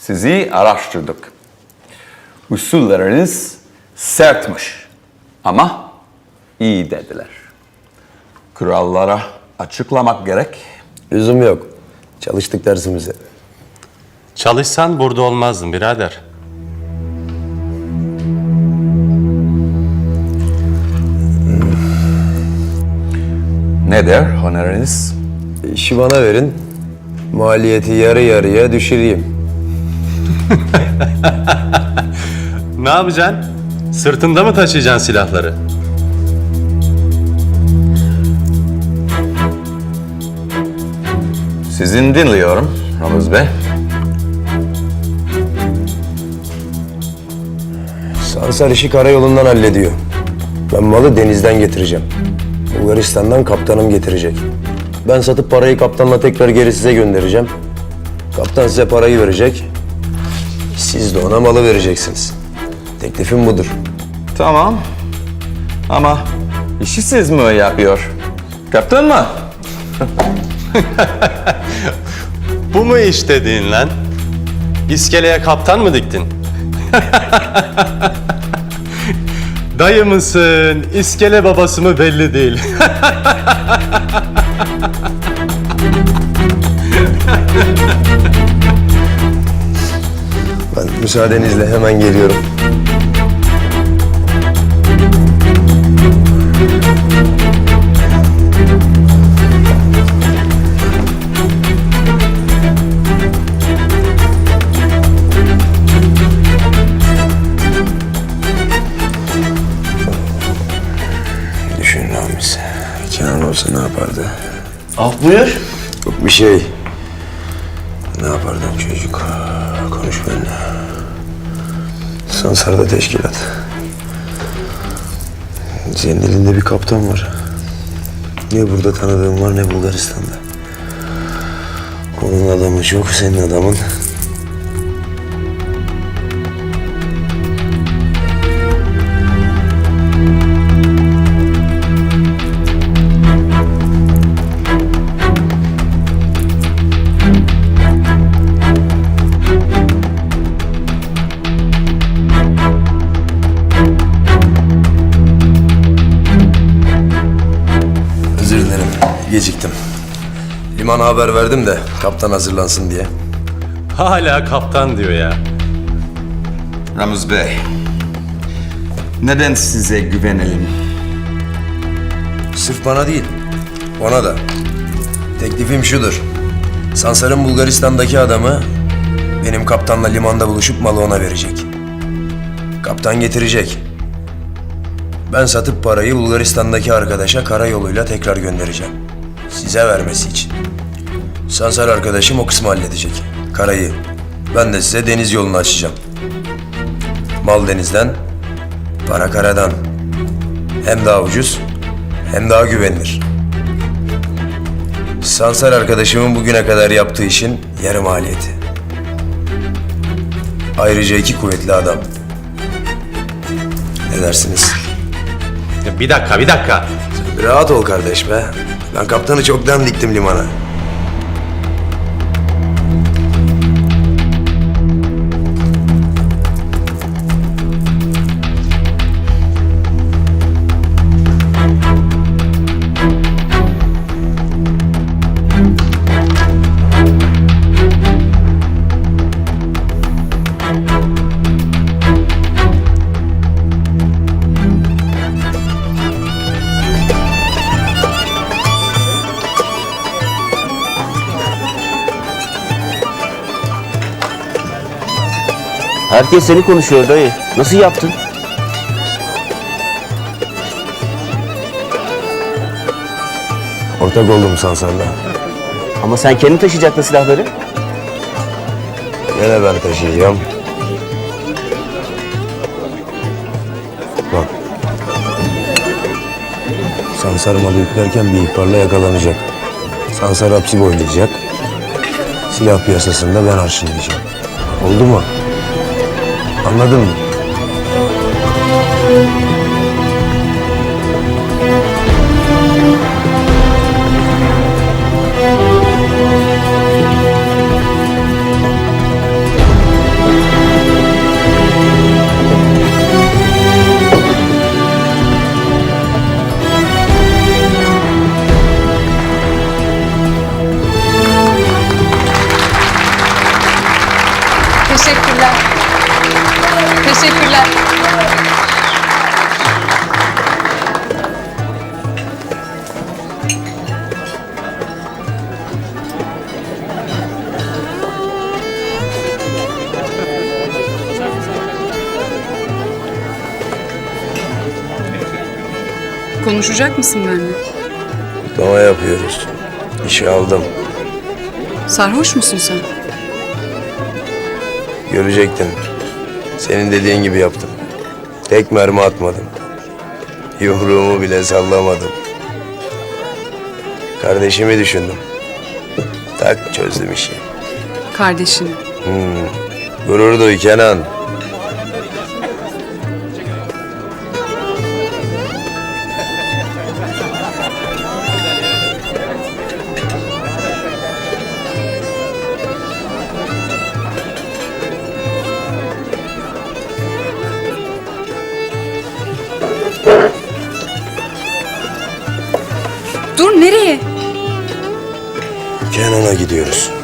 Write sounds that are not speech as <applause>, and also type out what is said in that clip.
Sizi araştırdık. Usulleriniz sertmiş ama iyi dediler. Kurallara açıklamak gerek. Lüzum yok. Çalıştık dersimize. Çalışsan burada olmazdın birader. Nedir honoriniz? İşi bana verin. Maliyeti yarı yarıya düşüreyim. Ne yapacaksın? Sırtında mı taşıyacaksın silahları? Sizin dinliyorum Ramız Bey. Sansar işi karayolundan hallediyor. Ben malı denizden getireceğim. Bulgaristan'dan kaptanım getirecek. Ben satıp parayı kaptanla tekrar geri size göndereceğim. Kaptan size parayı verecek. Siz de ona malı vereceksiniz. Teklifim budur. Tamam. Ama işi siz mi yapıyor? Kaptan mı? <laughs> Bu mu iş dediğin lan? İskeleye kaptan mı diktin? <laughs> Dayı mısın, iskele babası mı belli değil. <laughs> müsaadenizle hemen geliyorum. Düşün Ramiz. Kenan olsa ne yapardı? Af buyur. Yok bir şey. Ne yapardın çocuk? Konuş benimle. Sansar'da teşkilat. Senin elinde bir kaptan var. Ne burada tanıdığım var ne Bulgaristan'da. Onun adamı çok, senin adamın. Geciktim. Limana haber verdim de kaptan hazırlansın diye. Hala kaptan diyor ya. Ramız Bey. Neden size güvenelim? Sırf bana değil, ona da. Teklifim şudur. Sansar'ın Bulgaristan'daki adamı benim kaptanla limanda buluşup malı ona verecek. Kaptan getirecek. Ben satıp parayı Bulgaristan'daki arkadaşa karayoluyla tekrar göndereceğim. Size vermesi için. Sansar arkadaşım o kısmı halledecek. Karayı. Ben de size deniz yolunu açacağım. Mal denizden, para karadan. Hem daha ucuz, hem daha güvenilir. Sansar arkadaşımın bugüne kadar yaptığı işin yarım maliyeti. Ayrıca iki kuvvetli adam. Ne dersiniz? Bir dakika, bir dakika. Rahat ol kardeş be. Ben kaptanı çoktan diktim limana. Herkes seni konuşuyor dayı. Nasıl yaptın? Ortak oldum Sansar'la. Ama sen kendin taşıyacaktın silahları. Gene ben taşıyacağım. Bak. Sansar malı yüklerken bir ihbarla yakalanacak. Sansar hapsi boylayacak. Silah piyasasında ben arşınlayacağım. Oldu mu? Anladın? Teşekkürler. Teşekkürler. Konuşacak mısın benimle? Kutlama yapıyoruz. İşe aldım. Sarhoş musun sen? Görecektin. Senin dediğin gibi yaptım. Tek mermi atmadım. Yumruğumu bile sallamadım. Kardeşimi düşündüm. Tak çözdüm işi. Kardeşini. Gurur duy Kenan. Gidiyoruz.